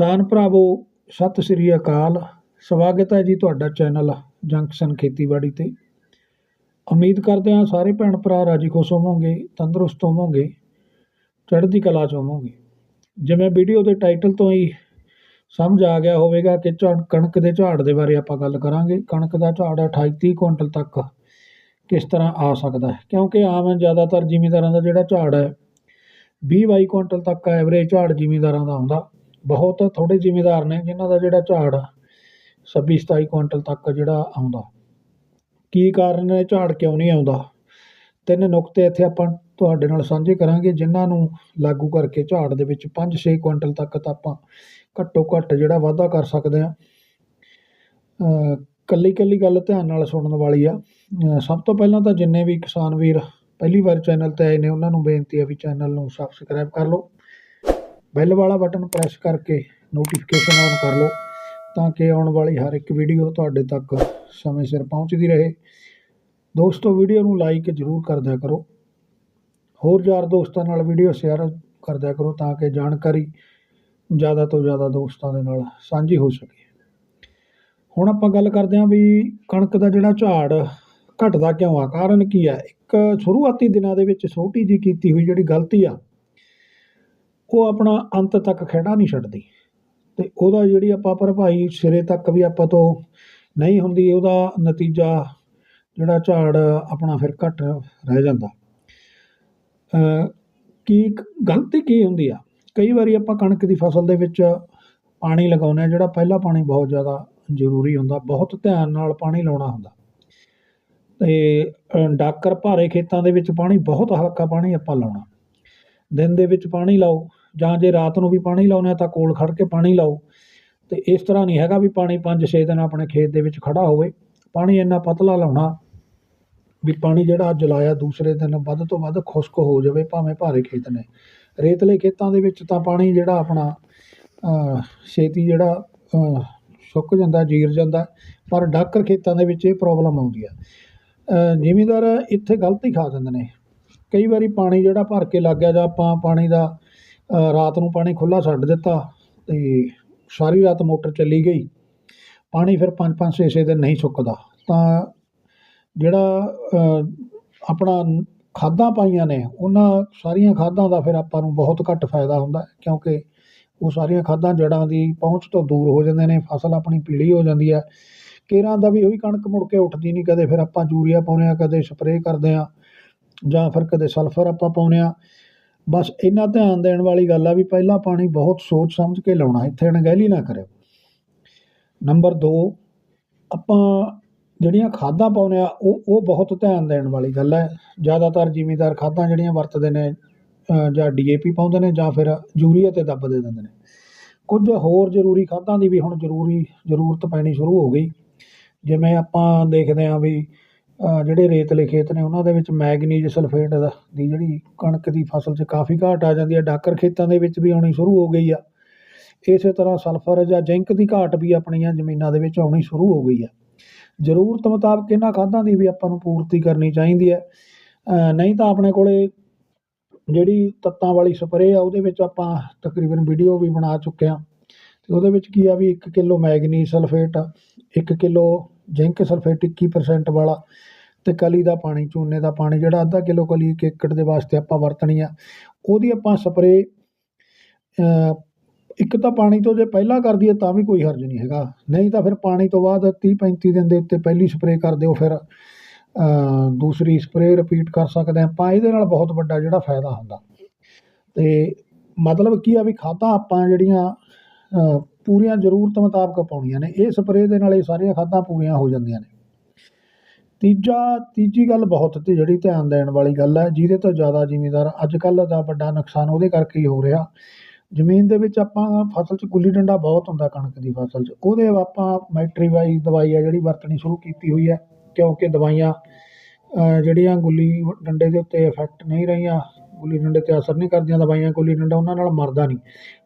ਕਿਸਾਨ ਭਰਾਵੋ, ਸਤਿ ਸ੍ਰੀ ਅਕਾਲ। ਸਵਾਗਤ ਹੈ ਜੀ ਤੁਹਾਡਾ ਚੈਨਲ ਜੰਕਸ਼ਨ ਖੇਤੀਬਾੜੀ 'ਤੇ। ਉਮੀਦ ਕਰਦੇ ਹਾਂ ਸਾਰੇ ਭੈਣ ਭਰਾ ਰਾਜੀ ਖੁਸ਼ ਹੋਵੋਗੇ, ਤੰਦਰੁਸਤ ਹੋਵੋਗੇ, ਚੜ੍ਹਦੀ ਕਲਾ 'ਚ ਹੋਵੋਗੇ। ਜਿਵੇਂ ਵੀਡੀਓ ਦੇ ਟਾਈਟਲ ਤੋਂ ਹੀ ਸਮਝ ਆ ਗਿਆ ਹੋਵੇਗਾ ਕਿ ਝਾੜ ਕਣਕ ਦੇ ਝਾੜ ਦੇ ਬਾਰੇ ਆਪਾਂ ਗੱਲ ਕਰਾਂਗੇ। ਕਣਕ ਦਾ ਝਾੜ 28 30 ਕੁਇੰਟਲ ਤੱਕ ਕਿਸ ਤਰ੍ਹਾਂ ਆ ਸਕਦਾ ਹੈ? ਕਿਉਂਕਿ ਆਮ ਜ਼ਿਆਦਾਤਰ ਜ਼ਿਮੀਂਦਾਰਾਂ ਦਾ ਜਿਹੜਾ ਝਾੜ ਹੈ 20 22 ਕੁਇੰਟਲ ਤੱਕ ਐਵਰੇਜ ਝਾੜ ਜ਼ਿਮੀਂਦਾਰਾਂ ਦਾ ਆਉਂਦਾ ਬਹੁਤ ਥੋੜ੍ਹੇ ਜ਼ਿਮੀਦਾਰ ਨੇ ਜਿਨ੍ਹਾਂ ਦਾ ਜਿਹੜਾ ਝਾੜ 26 27 ਕੁਇੰਟਲ ਤੱਕ ਜਿਹੜਾ ਆਉਂਦਾ। ਕੀ ਕਾਰਨ ਹੈ ਝਾੜ ਕਿਉਂ ਨਹੀਂ ਆਉਂਦਾ? ਤਿੰਨ ਨੁਕਤੇ ਇੱਥੇ ਆਪਾਂ ਤੁਹਾਡੇ ਨਾਲ ਸਾਂਝੇ ਕਰਾਂਗੇ, ਜਿਨ੍ਹਾਂ ਨੂੰ ਲਾਗੂ ਕਰਕੇ ਝਾੜ ਦੇ ਵਿੱਚ 5-6 ਕੁਇੰਟਲ ਤੱਕ ਤਾਂ ਆਪਾਂ ਘੱਟੋ ਘੱਟ ਜਿਹੜਾ ਵਾਧਾ ਕਰ ਸਕਦੇ ਹਾਂ। ਕੱਲੀ ਕੱਲੀ ਗੱਲ ਧਿਆਨ ਨਾਲ ਸੁਣਨ ਵਾਲੀ ਆ। ਸਭ ਤੋਂ ਪਹਿਲਾਂ ਤਾਂ ਜਿੰਨੇ ਵੀ ਕਿਸਾਨ ਵੀਰ ਪਹਿਲੀ ਵਾਰ ਚੈਨਲ ਤੇ ਆਏ ਨੇ, ਉਹਨਾਂ ਨੂੰ ਬੇਨਤੀ ਆ ਵੀ ਚੈਨਲ ਨੂੰ ਸਬਸਕ੍ਰਾਈਬ ਕਰ ਲਓ। ਬੈਲ ਵਾਲਾ ਬਟਨ ਪ੍ਰੈਸ ਕਰਕੇ ਨੋਟੀਫਿਕੇਸ਼ਨ ਔਨ ਕਰ ਲਓ ਤਾਂ ਕਿ ਆਉਣ ਵਾਲੀ ਹਰ ਇੱਕ ਵੀਡੀਓ ਤੁਹਾਡੇ ਤੱਕ ਸਮੇਂ ਸਿਰ ਪਹੁੰਚਦੀ ਰਹੇ। ਦੋਸਤੋ ਵੀਡੀਓ ਨੂੰ ਲਾਈਕ ਜ਼ਰੂਰ ਕਰ ਦਿਆ ਕਰੋ। ਹੋਰ ਯਾਰ ਦੋਸਤਾਂ ਨਾਲ ਵੀਡੀਓ ਸ਼ੇਅਰ ਕਰ ਦਿਆ ਕਰੋ ਤਾਂ ਕਿ ਜਾਣਕਾਰੀ ਜ਼ਿਆਦਾ ਤੋਂ ਜ਼ਿਆਦਾ ਦੋਸਤਾਂ ਦੇ ਨਾਲ ਸਾਂਝੀ ਹੋ ਸਕੇ। ਹੁਣ ਆਪਾਂ ਗੱਲ ਕਰਦੇ ਹਾਂ ਵੀ ਕਣਕ ਦਾ ਜਿਹੜਾ ਝਾੜ ਘਟਦਾ ਕਿਉਂ ਆ? ਕਾਰਨ ਕੀ ਆ? ਇੱਕ ਸ਼ੁਰੂਆਤੀ ਦਿਨਾਂ ਦੇ ਵਿੱਚ ਛੋਟੀ ਜੀ ਕੀਤੀ ਹੋਈ ਜਿਹੜੀ ਗਲਤੀ ਆ ਉਹ ਆਪਣਾ ਅੰਤ ਤੱਕ ਖਹਿੜਾ ਨਹੀਂ ਛੱਡਦੀ। ਤੇ ਉਹਦਾ ਜਿਹੜੀ ਆਪਾਂ ਭਰਪਾਈ ਸਿਰੇ ਤੱਕ ਵੀ ਆਪਾਂ ਤੋਂ ਨਹੀਂ ਹੁੰਦੀ, ਉਹਦਾ ਨਤੀਜਾ ਜਿਹੜਾ ਝਾੜ ਆਪਣਾ ਫਿਰ ਘਟ ਰਹਿ ਜਾਂਦਾ। ਕੀ ਗਲਤੀ ਕੀ ਹੁੰਦੀ ਆ? ਕਈ ਵਾਰੀ ਆਪਾਂ ਕਣਕ ਦੀ ਫਸਲ ਦੇ ਵਿੱਚ ਪਾਣੀ ਲਗਾਉਂਦੇ ਆ, ਜਿਹੜਾ ਪਹਿਲਾ ਪਾਣੀ ਬਹੁਤ ਜ਼ਿਆਦਾ ਜ਼ਰੂਰੀ ਹੁੰਦਾ, ਬਹੁਤ ਧਿਆਨ ਨਾਲ ਪਾਣੀ ਲਾਉਣਾ ਹੁੰਦਾ। ਤੇ ਡਾਕਰ ਭਾਰੇ ਖੇਤਾਂ ਦੇ ਵਿੱਚ ਪਾਣੀ, ਬਹੁਤ ਹਲਕਾ ਪਾਣੀ ਆਪਾਂ ਲਾਉਣਾ। ਦਿਨ ਦੇ ਵਿੱਚ ਪਾਣੀ ਲਾਓ ਜਾਂ ਜੇ ਰਾਤ ਨੂੰ ਵੀ ਪਾਣੀ ਲਾਉਣਾ ਤਾਂ ਕੋਲ ਖੜ ਕੇ ਪਾਣੀ ਲਾਓ। ਤੇ ਇਸ ਤਰ੍ਹਾਂ ਨਹੀਂ ਹੈਗਾ ਵੀ ਪਾਣੀ 5-6 ਦਿਨ ਆਪਣੇ ਖੇਤ ਦੇ ਵਿੱਚ ਖੜਾ ਹੋਵੇ। ਪਾਣੀ ਇੰਨਾ ਪਤਲਾ ਲਾਉਣਾ ਵੀ ਪਾਣੀ ਜਿਹੜਾ ਅੱਜ ਲਾਇਆ ਦੂਸਰੇ ਦਿਨ ਵੱਧ ਤੋਂ ਵੱਧ ਖੁਸ਼ਕ ਹੋ ਜਾਵੇ ਭਾਵੇਂ ਭਾਰੇ ਖੇਤ ਨੇ। ਰੇਤਲੇ ਖੇਤਾਂ ਦੇ ਵਿੱਚ ਤਾਂ ਪਾਣੀ ਜਿਹੜਾ ਆਪਣਾ ਛੇਤੀ ਜਿਹੜਾ ਸੁੱਕ ਜਾਂਦਾ ਜੀਰ ਜਾਂਦਾ ਪਰ ਡਾਕਰ ਖੇਤਾਂ ਦੇ ਵਿੱਚ ਇਹ ਪ੍ਰੋਬਲਮ ਆਉਂਦੀ ਆ। ਅ, ਜ਼ਿਮੀਂਦਾਰ ਇੱਥੇ ਗਲਤੀ ਖਾ ਦਿੰਦੇ ਨੇ। ਕਈ ਵਾਰੀ ਪਾਣੀ ਜਿਹੜਾ ਭਰ ਕੇ ਲੱਗ ਗਿਆ ਜਾਂ ਆਪਾਂ ਪਾਣੀ ਦਾ ਰਾਤ ਨੂੰ ਪਾਣੀ ਖੁੱਲ੍ਹਾ ਛੱਡ ਦਿੱਤਾ ਤੇ ਸਾਰੀ ਰਾਤ ਮੋਟਰ ਚੱਲੀ ਗਈ। ਪਾਣੀ ਫਿਰ 5-5 6-6 ਦਿਨ ਨਹੀਂ ਸੁੱਕਦਾ। ਤਾਂ ਜਿਹੜਾ ਆਪਣਾ ਖਾਦਾਂ ਪਾਈਆਂ ਨੇ, ਉਹਨਾਂ ਸਾਰੀਆਂ ਖਾਦਾਂ ਦਾ ਫਿਰ ਆਪਾਂ ਨੂੰ ਬਹੁਤ ਘੱਟ ਫਾਇਦਾ ਹੁੰਦਾ ਕਿਉਂਕਿ ਉਹ ਸਾਰੀਆਂ ਖਾਦਾਂ ਜੜ੍ਹਾਂ ਦੀ ਪਹੁੰਚ ਤੋਂ ਦੂਰ ਹੋ ਜਾਂਦੇ ਨੇ, ਫਸਲ ਆਪਣੀ ਪੀਲੀ ਹੋ ਜਾਂਦੀ ਹੈ। ਕੇਰਾਂ ਦਾ ਵੀ ਉਹੀ ਕਣਕ ਮੁੜ ਕੇ ਉੱਠਦੀ ਨਹੀਂ, ਕਦੇ ਫਿਰ ਆਪਾਂ ਯੂਰੀਆ ਪਾਉਂਦੇ ਹਾਂ, ਕਦੇ ਸਪਰੇਅ ਕਰਦੇ ਹਾਂ, ਜਾਂ ਫਿਰ ਕਦੇ ਸਲਫਰ ਆਪਾਂ ਪਾਉਂਦੇ ਹਾਂ। ਬਸ ਇੰਨਾ ਧਿਆਨ ਦੇਣ ਵਾਲੀ ਗੱਲ ਆ ਵੀ ਪਹਿਲਾਂ ਪਾਣੀ ਬਹੁਤ ਸੋਚ ਸਮਝ ਕੇ ਲਾਉਣਾ ਇੱਥੇ ਅਣਗਹਿਲੀ ਨਾ ਕਰਿਓ। ਨੰਬਰ 2 ਆਪਾਂ ਜਿਹੜੀਆਂ ਖਾਦਾਂ ਪਾਉਂਦੇ ਆ ਉਹ ਉਹ ਬਹੁਤ ਧਿਆਨ ਦੇਣ ਵਾਲੀ ਗੱਲ ਹੈ। ਜ਼ਿਆਦਾਤਰ ਜ਼ਿਮੀਂਦਾਰ ਖਾਦਾਂ ਜਿਹੜੀਆਂ ਵਰਤਦੇ ਨੇ ਅ, ਜਾਂ ਡੀਏਪੀ ਪਾਉਂਦੇ ਨੇ ਜਾਂ ਫਿਰ ਯੂਰੀਆ ਤੇ ਦੱਬ ਦੇ ਦਿੰਦੇ ਨੇ। ਕੁਝ ਹੋਰ ਜ਼ਰੂਰੀ ਖਾਦਾਂ ਦੀ ਵੀ ਹੁਣ ਜ਼ਰੂਰੀ ਜ਼ਰੂਰਤ ਪੈਣੀ ਸ਼ੁਰੂ ਹੋ ਗਈ। ਜਿਵੇਂ ਆਪਾਂ ਦੇਖਦੇ ਹਾਂ ਵੀ ਜਿਹੜੇ ਰੇਤਲੇ ਖੇਤ ਨੇ, ਉਹਨਾਂ ਦੇ ਵਿੱਚ ਮੈਗਨੀਜ਼ ਸਲਫੇਟ ਦਾ- ਦੀ ਜਿਹੜੀ ਕਣਕ ਦੀ ਫਸਲ 'ਚ ਕਾਫੀ ਘਾਟ ਆ ਜਾਂਦੀ ਹੈ। ਡਾਕਰ ਖੇਤਾਂ ਦੇ ਵਿੱਚ ਵੀ ਆਉਣੀ ਸ਼ੁਰੂ ਹੋ ਗਈ ਆ। ਇਸੇ ਤਰ੍ਹਾਂ ਸਲਫਰ ਜਾਂ ਜ਼ਿੰਕ ਦੀ ਘਾਟ ਵੀ ਆਪਣੀਆਂ ਜ਼ਮੀਨਾਂ ਦੇ ਵਿੱਚ ਆਉਣੀ ਸ਼ੁਰੂ ਹੋ ਗਈ ਆ। ਜ਼ਰੂਰਤ ਮੁਤਾਬਕ ਇਹਨਾਂ ਖਾਦਾਂ ਦੀ ਵੀ ਆਪਾਂ ਨੂੰ ਪੂਰਤੀ ਕਰਨੀ ਚਾਹੀਦੀ ਹੈ। ਨਹੀਂ ਤਾਂ ਆਪਣੇ ਕੋਲੇ ਜਿਹੜੀ ਤੱਤਾਂ ਵਾਲੀ ਸਪਰੇਅ ਆ, ਉਹਦੇ ਵਿੱਚ ਆਪਾਂ ਤਕਰੀਬਨ ਵੀਡੀਓ ਵੀ ਬਣਾ ਚੁੱਕੇ ਹਾਂ। ਤੇ ਉਹਦੇ ਵਿੱਚ ਕੀ ਆ ਵੀ 1 kilo manganese sulphate 1 kilo zinc sulphate 21% ਵਾਲਾ ਤੇ ਕਲੀ ਦਾ ਪਾਣੀ, ਚੂਨੇ ਦਾ ਪਾਣੀ, ਜਿਹੜਾ ਅੱਧਾ ਕਿਲੋ ਕਲੀ ਇੱਕ ਏਕੜ ਦੇ ਵਾਸਤੇ ਆਪਾਂ ਵਰਤਣੀ ਆ, ਉਹਦੀ ਆਪਾਂ ਸਪਰੇਅ ਇੱਕ ਤਾਂ ਪਾਣੀ ਤੋਂ ਜੇ ਪਹਿਲਾਂ ਕਰ ਦਈਏ ਤਾਂ ਵੀ ਕੋਈ ਹਰਜ ਨਹੀਂ ਹੈਗਾ। ਨਹੀਂ ਤਾਂ ਫਿਰ ਪਾਣੀ ਤੋਂ ਬਾਅਦ 30 35 ਦਿਨ ਦੇ ਉੱਤੇ ਪਹਿਲੀ ਸਪਰੇਅ ਕਰ ਦਿਓ, ਫਿਰ ਦੂਸਰੀ ਸਪਰੇਅ ਰਿਪੀਟ ਕਰ ਸਕਦੇ ਹਾਂ ਆਪਾਂ ਇਹਦੇ ਨਾਲ ਬਹੁਤ ਵੱਡਾ ਜਿਹੜਾ ਫਾਇਦਾ ਹੁੰਦਾ। ਤੇ ਮਤਲਬ ਕੀ ਆ ਵੀ ਖਾਦਾਂ ਆਪਾਂ ਜਿਹੜੀਆਂ ਪੂਰੀਆਂ ਜ਼ਰੂਰਤ ਮੁਤਾਬਕ ਪਾਉਣੀਆਂ ਨੇ। ਇਹ ਸਪਰੇਅ ਦੇ ਨਾਲ ਇਹ ਸਾਰੀਆਂ ਖਾਦਾਂ ਪੂਰੀਆਂ ਹੋ ਜਾਂਦੀਆਂ ਨੇ। ਤੀਜਾ, ਤੀਜੀ ਗੱਲ ਬਹੁਤ ਤੇ ਜਿਹੜੀ ਧਿਆਨ ਦੇਣ ਵਾਲੀ ਗੱਲ ਹੈ, ਜਿਹਦੇ ਤੋਂ ਜ਼ਿਆਦਾ ਜ਼ਿਮੀਂਦਾਰ ਅੱਜ ਕੱਲ੍ਹ ਦਾ ਵੱਡਾ ਨੁਕਸਾਨ ਉਹਦੇ ਕਰਕੇ ਹੀ ਹੋ ਰਿਹਾ। ਜ਼ਮੀਨ ਦੇ ਵਿੱਚ ਆਪਾਂ ਫਸਲ 'ਚ ਗੁੱਲੀ ਡੰਡਾ ਬਹੁਤ ਹੁੰਦਾ ਕਣਕ ਦੀ ਫਸਲ 'ਚ। ਉਹਦੇ ਆਪਾਂ ਮੈਟਰੀਵਾਈ ਦਵਾਈ ਆ ਜਿਹੜੀ ਵਰਤਣੀ ਸ਼ੁਰੂ ਕੀਤੀ ਹੋਈ ਹੈ, ਕਿਉਂਕਿ ਦਵਾਈਆਂ ਜਿਹੜੀਆਂ ਗੁੱਲੀ ਡੰਡੇ ਦੇ ਉੱਤੇ ਇਫੈਕਟ ਨਹੀਂ ਰਹੀਆਂ ਗੁੱਲੀ ਡੰਡੇ 'ਤੇ ਅਸਰ ਨਹੀਂ ਕਰਦੀਆਂ ਦਵਾਈਆਂ ਗੁੱਲੀ ਡੰਡਾ ਉਹਨਾਂ ਨਾਲ ਮਰਦਾ ਨਹੀਂ।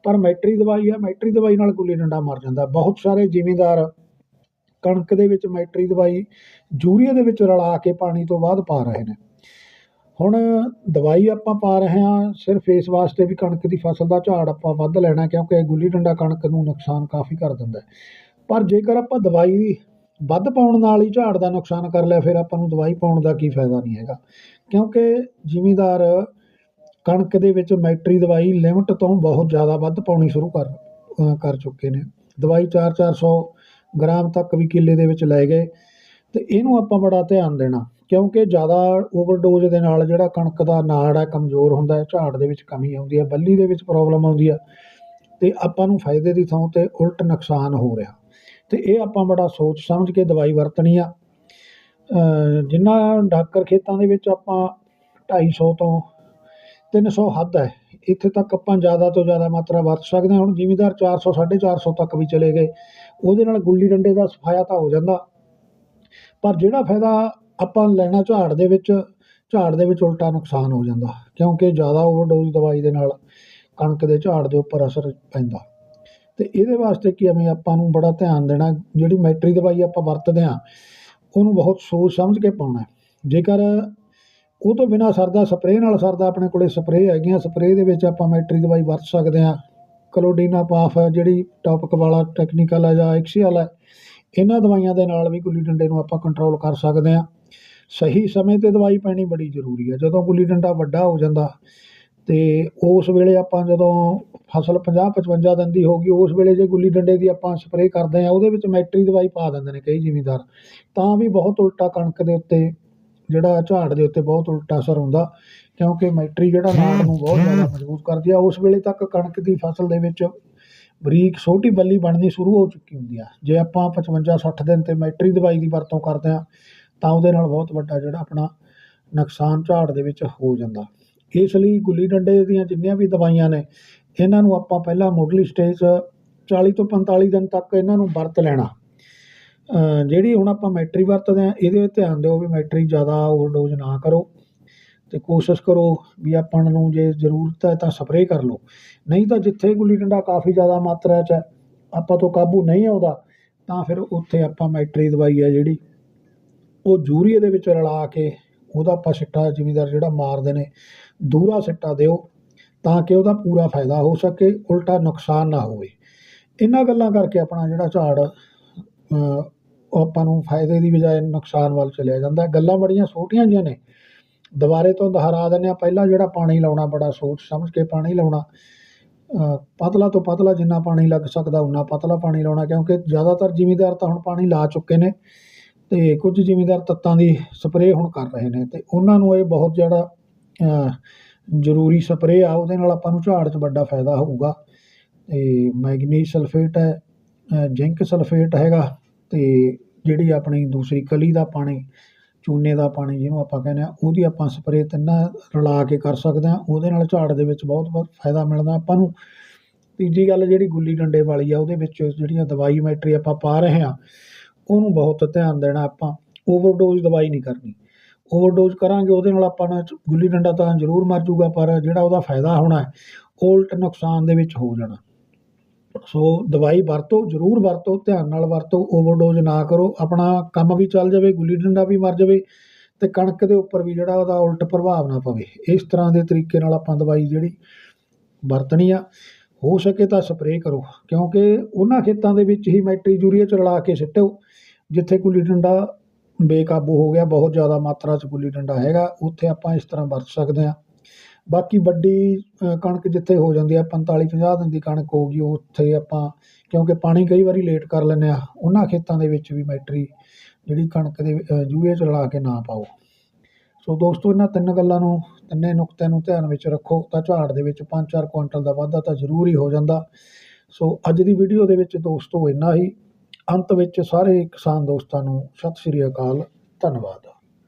ਪਰ ਮੈਟਰੀ ਦਵਾਈ ਆ, ਮੈਟਰੀ ਦਵਾਈ ਨਾਲ ਗੁੱਲੀ ਡੰਡਾ ਮਰ ਜਾਂਦਾ। ਬਹੁਤ ਸਾਰੇ ਜ਼ਿਮੀਂਦਾਰ ਕਣਕ ਦੇ ਵਿੱਚ ਮੈਟਰੀ ਦਵਾਈ ਯੂਰੀਆ ਦੇ ਵਿੱਚ ਰਲਾ ਕੇ ਪਾਣੀ ਤੋਂ ਬਾਅਦ ਪਾ ਰਹੇ ਨੇ। ਹੁਣ ਦਵਾਈ ਆਪਾਂ ਪਾ ਰਹੇ ਹਾਂ, ਸਿਰਫ ਇਸ ਵਾਸਤੇ ਵੀ ਕਣਕ ਦੀ ਫਸਲ ਦਾ ਝਾੜ ਆਪਾਂ ਵੱਧ ਲੈਣਾ ਕਿਉਂਕਿ ਗੁੱਲੀ ਡੰਡਾ ਕਣਕ ਨੂੰ ਨੁਕਸਾਨ ਕਾਫੀ ਕਰ ਦਿੰਦਾ ਪਰ ਜੇਕਰ ਆਪਾਂ ਦਵਾਈ ਵੱਧ ਪਾਉਣ ਨਾਲ ਹੀ ਝਾੜ ਦਾ ਨੁਕਸਾਨ ਕਰ ਲਿਆ, ਫਿਰ ਆਪਾਂ ਨੂੰ ਦਵਾਈ ਪਾਉਣ ਦਾ ਕੀ ਫਾਇਦਾ ਨਹੀਂ ਹੈਗਾ। ਕਿਉਂਕਿ ਜ਼ਿਮੀਂਦਾਰ ਕਣਕ ਦੇ ਵਿੱਚ ਮੈਟਰੀ ਦਵਾਈ ਲਿਮਟ ਤੋਂ ਬਹੁਤ ਜ਼ਿਆਦਾ ਵੱਧ ਪਾਉਣੀ ਸ਼ੁਰੂ ਕਰ ਕਰ ਚੁੱਕੇ ਨੇ। ਦਵਾਈ 4-400 ਗ੍ਰਾਮ ਤੱਕ ਵੀ ਕਿੱਲੇ ਦੇ ਵਿੱਚ ਲੈ ਗਏ। ਤੇ ਇਹਨੂੰ ਆਪਾਂ ਬੜਾ ਧਿਆਨ ਦੇਣਾ ਕਿਉਂਕਿ ਜ਼ਿਆਦਾ ਓਵਰਡੋਜ਼ ਦੇ ਨਾਲ ਜਿਹੜਾ ਕਣਕ ਦਾ ਨਾੜ ਹੈ ਕਮਜ਼ੋਰ ਹੁੰਦਾ ਹੈ ਝਾੜ ਦੇ ਵਿੱਚ ਕਮੀ ਆਉਂਦੀ ਹੈ ਬੱਲੀ ਦੇ ਵਿੱਚ ਪ੍ਰੋਬਲਮ ਆਉਂਦੀ ਹੈ ਤੇ ਆਪਾਂ ਨੂੰ ਫਾਇਦੇ ਦੀ ਥਾਂ ਤੇ ਉਲਟ ਨੁਕਸਾਨ ਹੋ ਰਿਹਾ। ਤੇ ਇਹ ਆਪਾਂ ਬੜਾ ਸੋਚ ਸਮਝ ਕੇ ਦਵਾਈ ਵਰਤਣੀ ਆ। ਅ, ਜਿੰਨਾ ਡਾਕਰ ਖੇਤਾਂ ਦੇ ਵਿੱਚ ਆਪਾਂ 250 ਤੋਂ 300 ਹੱਦ ਹੈ। ਇੱਥੇ ਤੱਕ ਆਪਾਂ ਜ਼ਿਆਦਾ ਤੋਂ ਜ਼ਿਆਦਾ ਮਾਤਰਾ ਵਰਤ ਸਕਦੇ ਹਾਂ। ਹੁਣ ਜ਼ਿਮੀਦਾਰ 400 450 ਤੱਕ ਵੀ ਚਲੇ ਗਏ। ਉਹਦੇ ਨਾਲ ਗੁੱਲੀ ਡੰਡੇ ਦਾ ਸਫਾਇਆ ਤਾਂ ਹੋ ਜਾਂਦਾ। ਪਰ ਜਿਹੜਾ ਫਾਇਦਾ ਆਪਾਂ ਲੈਣਾ ਝਾੜ ਦੇ ਵਿੱਚ, ਝਾੜ ਦੇ ਵਿੱਚ ਉਲਟਾ ਨੁਕਸਾਨ ਹੋ ਜਾਂਦਾ। ਕਿਉਂਕਿ ਜ਼ਿਆਦਾ ਓਵਰਡੋਜ਼ ਦਵਾਈ ਦੇ ਨਾਲ ਕਣਕ ਦੇ ਝਾੜ ਦੇ ਉੱਪਰ ਅਸਰ ਪੈਂਦਾ। ਤੇ ਇਹਦੇ ਵਾਸਤੇ ਕੀ ਐਵੇਂ ਆਪਾਂ ਨੂੰ ਬੜਾ ਧਿਆਨ ਦੇਣਾ, ਜਿਹੜੀ ਮੈਟਰੀ ਦਵਾਈ ਆਪਾਂ ਵਰਤਦੇ ਹਾਂ, ਉਹਨੂੰ ਬਹੁਤ ਸੋਚ ਸਮਝ ਕੇ ਪਾਉਣਾ ਜੇਕਰ ਉਹ ਤੋਂ ਬਿਨਾਂ ਸਰਦਾ ਸਪਰੇਅ ਨਾਲ ਸਰਦਾ ਆਪਣੇ ਕੋਲੇ ਸਪਰੇਅ ਹੈਗੀਆਂ। ਸਪਰੇਅ ਦੇ ਵਿੱਚ ਆਪਾਂ ਮੈਟਰੀ ਦਵਾਈ ਵਰਤ ਸਕਦੇ ਹਾਂ। ਕਲੋਡੀਨਾ ਪਾਫ ਜਿਹੜੀ ਟੌਪਿਕ ਵਾਲਾ ਟੈਕਨੀਕਲ ਹੈ ਜਾਂ ਐਕਸੀਅਲ ਹੈ, ਇਹਨਾਂ ਦਵਾਈਆਂ ਦੇ ਨਾਲ ਵੀ ਗੁੱਲੀ ਡੰਡੇ ਨੂੰ ਆਪਾਂ ਕੰਟਰੋਲ ਕਰ ਸਕਦੇ ਹਾਂ। ਸਹੀ ਸਮੇਂ ਤੇ ਦਵਾਈ ਪੈਣੀ ਬੜੀ ਜ਼ਰੂਰੀ ਹੈ। ਜਦੋਂ ਗੁੱਲੀ ਡੰਡਾ ਵੱਡਾ ਹੋ ਜਾਂਦਾ ਤੇ ਉਸ ਵੇਲੇ ਆਪਾਂ ਜਦੋਂ ਫਸਲ 50 55 ਦਿਨ ਦੀ ਹੋ ਗਈ, ਉਸ ਵੇਲੇ ਜੇ ਗੁੱਲੀ ਡੰਡੇ ਦੀ ਆਪਾਂ ਸਪਰੇਅ ਕਰਦੇ ਹਾਂ, ਉਹਦੇ ਵਿੱਚ ਮੈਟਰੀ ਦਵਾਈ ਪਾ ਦਿੰਦੇ ਨੇ ਕਈ ਜ਼ਿਮੀਂਦਾਰ। ਤਾਂ ਵੀ ਬਹੁਤ ਉਲਟਾ ਕਣਕ ਦੇ ਉੱਤੇ ਜਿਹੜਾ ਝਾੜ ਦੇ ਉੱਤੇ ਬਹੁਤ ਉਲਟਾ ਅਸਰ ਹੁੰਦਾ ਕਿਉਂਕਿ ਮੈਟਰੀ ਜਿਹੜਾ ਨਾੜ ਨੂੰ ਬਹੁਤ ਜ਼ਿਆਦਾ ਮਜ਼ਬੂਤ ਕਰਦੀ ਆ ਉਸ ਵੇਲੇ ਤੱਕ ਕਣਕ ਦੀ ਫਸਲ ਦੇ ਵਿੱਚ ਬਰੀਕ ਛੋਟੀ ਬੱਲੀ ਬਣਨੀ ਸ਼ੁਰੂ ਹੋ ਚੁੱਕੀ ਹੁੰਦੀ ਆ। ਜੇ ਆਪਾਂ 55 60 ਦਿਨ ਤੇ ਮੈਟਰੀ ਦਵਾਈ ਦੀ ਵਰਤੋਂ ਕਰਦੇ ਆ ਤਾਂ ਉਹਦੇ ਨਾਲ ਬਹੁਤ ਵੱਡਾ ਜਿਹੜਾ ਆਪਣਾ ਨੁਕਸਾਨ ਝਾੜ ਦੇ ਵਿੱਚ ਹੋ ਜਾਂਦਾ। ਇਸ ਲਈ ਗੁੱਲੀ ਡੰਡੇ ਦੀਆਂ ਜਿੰਨੀਆਂ ਵੀ ਦਵਾਈਆਂ ਨੇ ਇਹਨਾਂ ਨੂੰ ਆਪਾਂ ਪਹਿਲਾਂ ਮੁੱਢਲੀ ਸਟੇਜ 40 ਤੋਂ 45 ਦਿਨ ਤੱਕ ਇਹਨਾਂ ਨੂੰ ਵਰਤ ਲੈਣਾ। ਜਿਹੜੀ ਹੁਣ ਆਪਾਂ ਮੈਟਰੀ ਵਰਤਦੇ ਹਾਂ, ਇਹਦੇ ਧਿਆਨ ਦਿਓ ਵੀ ਮੈਟਰੀ ਜ਼ਿਆਦਾ ਓਵਰਡੋਜ਼ ਨਾ ਕਰੋ ਅਤੇ ਕੋਸ਼ਿਸ਼ ਕਰੋ ਵੀ ਆਪਾਂ ਨੂੰ ਜੇ ਜ਼ਰੂਰਤ ਹੈ ਤਾਂ ਸਪਰੇਅ ਕਰ ਲਓ। ਨਹੀਂ ਤਾਂ ਜਿੱਥੇ ਗੁੱਲੀ ਡੰਡਾ ਕਾਫੀ ਜ਼ਿਆਦਾ ਮਾਤਰਾ 'ਚ ਹੈ, ਆਪਾਂ ਤੋਂ ਕਾਬੂ ਨਹੀਂ ਆਉਂਦਾ ਤਾਂ ਫਿਰ ਉੱਥੇ ਆਪਾਂ ਮੈਟਰੀ ਦਵਾਈ ਹੈ ਜਿਹੜੀ, ਉਹ ਯੂਰੀਏ ਦੇ ਵਿੱਚ ਰਲਾ ਕੇ ਉਹਦਾ ਆਪਾਂ ਸਿੱਟਾ ਜ਼ਿਮੀਦਾਰ ਜਿਹੜਾ ਮਾਰਦੇ ਨੇ, ਦੂਰਾ ਸਿੱਟਾ ਦਿਓ ਤਾਂ ਕਿ ਉਹਦਾ ਪੂਰਾ ਫਾਇਦਾ ਹੋ ਸਕੇ, ਉਲਟਾ ਨੁਕਸਾਨ ਨਾ ਹੋਵੇ। ਇਹਨਾਂ ਗੱਲਾਂ ਕਰਕੇ ਆਪਣਾ ਜਿਹੜਾ ਝਾੜ ਉਹ ਆਪਾਂ ਨੂੰ ਫਾਇਦੇ ਦੀ ਬਜਾਏ ਨੁਕਸਾਨ ਵੱਲ ਚਲਿਆ ਜਾਂਦਾ ਗੱਲਾਂ ਬੜੀਆਂ ਛੋਟੀਆਂ ਜਿਹੀਆਂ ਨੇ। ਦੁਬਾਰੇ ਤੋਂ ਦੁਹਰਾ ਦਿੰਦੇ ਹਾਂ। ਪਹਿਲਾਂ ਜਿਹੜਾ ਪਾਣੀ ਲਾਉਣਾ ਬੜਾ ਸੋਚ ਸਮਝ ਕੇ ਪਾਣੀ ਲਾਉਣਾ ਪਤਲਾ ਤੋਂ ਪਤਲਾ ਜਿੰਨਾ ਪਾਣੀ ਲੱਗ ਸਕਦਾ ਉਨਾ ਪਤਲਾ ਪਾਣੀ ਲਾਉਣਾ, ਕਿਉਂਕਿ ਜ਼ਿਆਦਾਤਰ ਜ਼ਿਮੀਂਦਾਰ ਤਾਂ ਹੁਣ ਪਾਣੀ ਲਾ ਚੁੱਕੇ ਨੇ ਤੇ ਕੁਝ ਜ਼ਿਮੀਂਦਾਰ ਤੱਤਾਂ ਦੀ ਸਪਰੇਅ ਹੁਣ ਕਰ ਰਹੇ ਨੇ ਤੇ ਉਹਨਾਂ ਨੂੰ ਇਹ ਬਹੁਤ ਜਿਹੜਾ ਜ਼ਰੂਰੀ ਸਪਰੇਅ ਆ। ਉਹਦੇ ਨਾਲ ਆਪਾਂ ਨੂੰ ਝਾੜ 'ਚ ਵੱਡਾ ਫਾਇਦਾ ਹੋਊਗਾ। ਤੇ ਮੈਗਨੀਜ਼ ਸਲਫੇਟ ਹੈ ਜ਼ਿੰਕ ਸਲਫੇਟ ਹੈਗਾ ਤੇ ਜਿਹੜੀ ਆਪਣੀ ਦੂਸਰੀ ਕਲੀ ਦਾ ਪਾਣੀ, ਚੂਨੇ ਦਾ ਪਾਣੀ ਜਿਹਨੂੰ ਆਪਾਂ ਕਹਿੰਦੇ ਹਾਂ, ਉਹਦੀ ਆਪਾਂ ਸਪਰੇਅ ਤਿੰਨਾਂ ਰਲਾ ਕੇ ਕਰ ਸਕਦੇ ਹਾਂ। ਉਹਦੇ ਨਾਲ ਝਾੜ ਦੇ ਵਿੱਚ ਬਹੁਤ ਬਹੁਤ ਫਾਇਦਾ ਮਿਲਦਾ। ਆਪਾਂ ਨੂੰ ਤੀਜੀ ਗੱਲ ਜਿਹੜੀ ਗੁੱਲੀ ਡੰਡੇ ਵਾਲੀ ਆ, ਉਹਦੇ ਵਿੱਚ ਜਿਹੜੀਆਂ ਦਵਾਈ ਮੈਟਰੀ ਆਪਾਂ ਪਾ ਰਹੇ ਹਾਂ, ਉਹਨੂੰ ਬਹੁਤ ਧਿਆਨ ਦੇਣਾ ਆਪਾਂ। ਓਵਰਡੋਜ਼ ਦਵਾਈ ਨਹੀਂ ਕਰਨੀ। ਓਵਰਡੋਜ਼ ਕਰਾਂਗੇ, ਉਹਦੇ ਨਾਲ ਆਪਾਂ ਨੂੰ ਗੁੱਲੀ ਡੰਡਾ ਤਾਂ ਜ਼ਰੂਰ ਮਰ ਜੂਗਾ ਪਰ ਜਿਹੜਾ ਉਹਦਾ ਫਾਇਦਾ ਹੋਣਾ ਉਹ ਉਲਟ ਨੁਕਸਾਨ ਦੇ ਵਿੱਚ ਹੋ ਜਾਣਾ। ਸੋ ਦਵਾਈ ਵਰਤੋ, ਜ਼ਰੂਰ ਵਰਤੋ, ਧਿਆਨ ਨਾਲ ਵਰਤੋ, ਓਵਰਡੋਜ਼ ਨਾ ਕਰੋ, ਆਪਣਾ ਕੰਮ ਵੀ ਚੱਲ ਜਾਵੇ, ਗੁੱਲੀ ਡੰਡਾ ਵੀ ਮਰ ਜਾਵੇ ਤੇ ਕਣਕ ਦੇ ਉੱਪਰ ਵੀ ਜਿਹੜਾ ਉਹਦਾ ਉਲਟ ਪ੍ਰਭਾਵ ਨਾ ਪਵੇ। ਇਸ ਤਰ੍ਹਾਂ ਦੇ ਤਰੀਕੇ ਨਾਲ ਆਪਾਂ ਦਵਾਈ ਜਿਹੜੀ ਵਰਤਣੀ ਆ, ਹੋ ਸਕੇ ਤਾਂ ਸਪਰੇਅ ਕਰੋ, ਕਿਉਂਕਿ ਉਹਨਾਂ ਖੇਤਾਂ ਦੇ ਵਿੱਚ ਹੀ ਮੈਟਰੀ ਯੂਰੀਆ ਚ ਰਲਾ ਕੇ ਸਿੱਟੋ ਜਿੱਥੇ ਗੁੱਲੀ ਡੰਡਾ ਬੇਕਾਬੂ ਹੋ ਗਿਆ, ਬਹੁਤ ਜ਼ਿਆਦਾ ਮਾਤਰਾ 'ਚ ਗੁੱਲੀ ਡੰਡਾ ਹੈਗਾ, ਉੱਥੇ ਆਪਾਂ ਇਸ ਤਰ੍ਹਾਂ ਵਰਤ ਸਕਦੇ ਹਾਂ। ਬਾਕੀ ਵੱਡੀ ਕਣਕ ਜਿੱਥੇ ਹੋ ਜਾਂਦੀ ਹੈ ਪੰਤਾਲੀ ਪੰਜਾਹ ਦਿਨ ਦੀ ਕਣਕ ਹੋਊਗੀ, ਉੱਥੇ ਆਪਾਂ, ਕਿਉਂਕਿ ਪਾਣੀ ਕਈ ਵਾਰੀ ਲੇਟ ਕਰ ਲੈਂਦੇ ਹਾਂ ਉਹਨਾਂ ਖੇਤਾਂ ਦੇ ਵਿੱਚ ਵੀ ਮੈਟਰੀ ਜਿਹੜੀ ਕਣਕ ਦੇ ਜੂਏ ਚ ਰਲਾ ਕੇ ਨਾ ਪਾਓ। ਸੋ ਦੋਸਤੋ, ਇਹਨਾਂ ਤਿੰਨ ਗੱਲਾਂ ਨੂੰ, ਤਿੰਨੇ ਨੁਕਤਿਆਂ ਨੂੰ ਧਿਆਨ ਵਿੱਚ ਰੱਖੋ, ਤਾਂ ਝਾੜ ਦੇ ਵਿੱਚ 5-4 ਕੁਇੰਟਲ ਦਾ ਵਾਧਾ ਤਾਂ ਜ਼ਰੂਰ ਹੀ ਹੋ ਜਾਂਦਾ। ਸੋ ਅੱਜ ਦੀ ਵੀਡੀਓ ਦੇ ਵਿੱਚ ਦੋਸਤੋ ਇੰਨਾ ਹੀ। ਅੰਤ ਵਿੱਚ ਸਾਰੇ ਕਿਸਾਨ ਦੋਸਤਾਂ ਨੂੰ ਸਤਿ ਸ਼੍ਰੀ ਅਕਾਲ, ਧੰਨਵਾਦ।